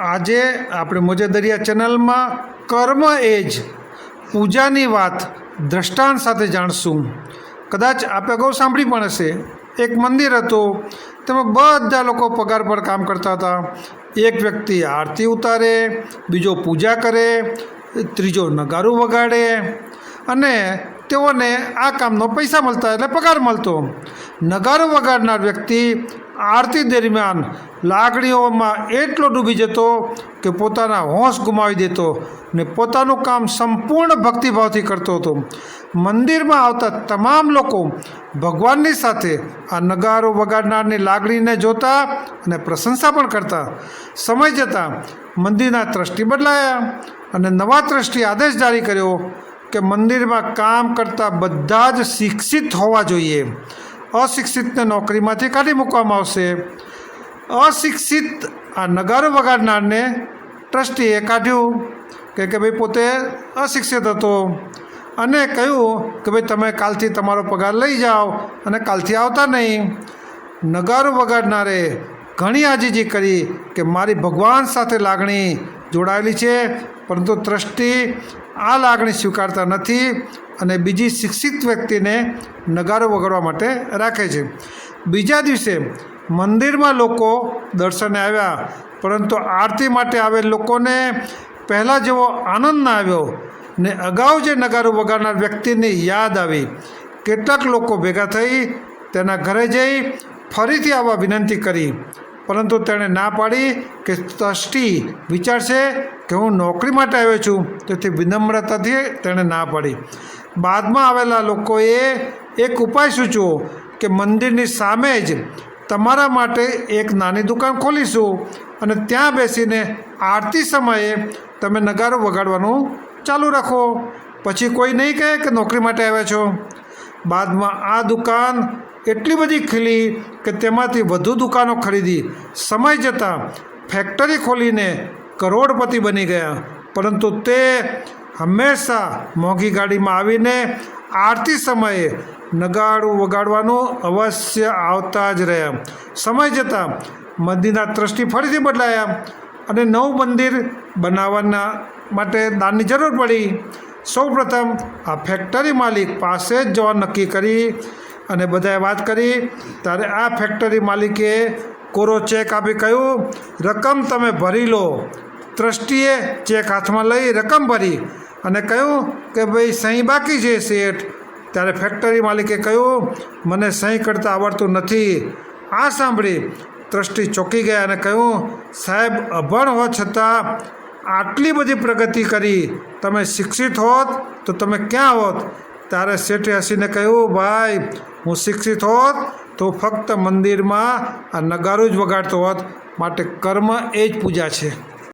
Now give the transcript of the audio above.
આજે આપણે મોજેદરિયા ચેનલમાં કર્મ એ જ પૂજાની વાત દ્રષ્ટાંત સાથે જાણશું. કદાચ આપે અગાઉ સાંભળી પણ હશે. એક મંદિર હતું. તેમાં બધા લોકો પગાર પર કામ કરતા હતા. એક વ્યક્તિ આરતી ઉતારે, બીજો પૂજા કરે, ત્રીજો નગારું વગાડે અને તેઓને આ કામનો પૈસા મળતા એટલે પગાર મળતો. નગારું વગાડનાર વ્યક્તિ આરતી દરમિયાન લાગણીઓમાં એટલો ડૂબી જતો કે પોતાના હોશ ગુમાવી દેતો ને પોતાનું કામ સંપૂર્ણ ભક્તિભાવથી કરતો હતો. મંદિરમાં આવતા તમામ લોકો ભગવાનની સાથે આ નગારો વગાડનારની લાગણીને જોતા અને પ્રશંસા પણ કરતા. સમય જતાં મંદિરના ટ્રસ્ટી બદલાયા અને નવા ટ્રસ્ટી આદેશ જારી કર્યો કે મંદિરમાં કામ કરતા બધા જ શિક્ષિત હોવા જોઈએ. અશિક્ષિતને નોકરીમાંથી કાઢી મૂકવામાં આવશે. અશિક્ષિત આ નગારો વગાડનારને ટ્રસ્ટીએ કાઢ્યું કે કે ભાઈ પોતે અશિક્ષિત હતો અને કહ્યું કે ભાઈ તમે કાલથી તમારો પગાર લઈ જાઓ અને કાલથી આવતા નહીં. નગારો વગાડનારે ઘણી આજીજી કરી કે મારી ભગવાન સાથે લાગણી જોડાયેલી છે, પરંતુ ટ્રસ્ટી આ લાગણી સ્વીકારતા નથી. અને બીજી શિક્ષિત વ્યક્તિને નગારો વગાડવા માટે રાખે છે. બીજા દિવસે મંદિરમાં લોકો દર્શને આવ્યા, પરંતુ આરતી માટે આવેલ લોકોને પહેલાં જેવો આનંદ ના આવ્યો ને અગાઉ જે નગારો વગાડનાર વ્યક્તિની યાદ આવી. કેટલાક લોકો ભેગા થઈ તેના ઘરે જઈ ફરીથી આવવા વિનંતી કરી, પરંતુ તેણે ના પાડી કે ટ્રસ્ટી વિચારશે કે હું નોકરી માટે આવ્યો છું, તેથી વિનમ્રતાથી તેણે ના પાડી. બાદમાં આવેલા લોકોએ એક ઉપાય સૂચવો કે મંદિરની સામે જ તમારા માટે એક નાની દુકાન ખોલીશું અને ત્યાં બેસીને આરતી સમયે તમે નગારો વગાડવાનું ચાલુ રાખો. પછી કોઈ નહીં કહે કે નોકરી માટે આવ્યા છો. બાદમાં આ દુકાન એટલી બધી ખીલી કે તેમાંથી વધુ દુકાનો ખરીદી સમય જતાં ફેક્ટરી ખોલીને કરોડપતિ બની ગયા. પરંતુ તે હંમેશા મોંઘી ગાડીમાં આવીને આરતી સમયે નગાડું વગાડવાનું અવશ્ય આવતા જ રહ્યા સમય જતાં મંદિરના ટ્રસ્ટી ફરીથી બદલાયા અને નવું મંદિર બનાવવાના માટે દાનની જરૂર પડી. સૌપ્રથમ આ ફેક્ટરી માલિક પાસે જ જવા નક્કી કરી અને બધાએ વાત કરી. ત્યારે આ ફેક્ટરી માલિકે કોરો ચેક આપી કહ્યું, રકમ તમે ભરી લો. ટ્રસ્ટીએ ચેક હાથમાં લઈ રકમ ભરી અને કહ્યું કે ભાઈ સહી બાકી છે શેઠ. ત્યારે ફેક્ટરી માલિકે કહ્યું, મને સહી કરતાં આવડતું નથી. આ સાંભળી દ્રષ્ટિ ચોંકી ગયા અને કહ્યું, સાહેબ, અભણ હોવા છતાં આટલી બધી પ્રગતિ કરી. તમે શિક્ષિત હોત તો તમે ક્યાં હોત? ત્યારે શેઠે હસીને કહ્યું, ભાઈ, હું શિક્ષિત હોત તો ફક્ત મંદિરમાં આ નગારું જ વગાડતો હોત. માટે કર્મ એ જ પૂજા છે.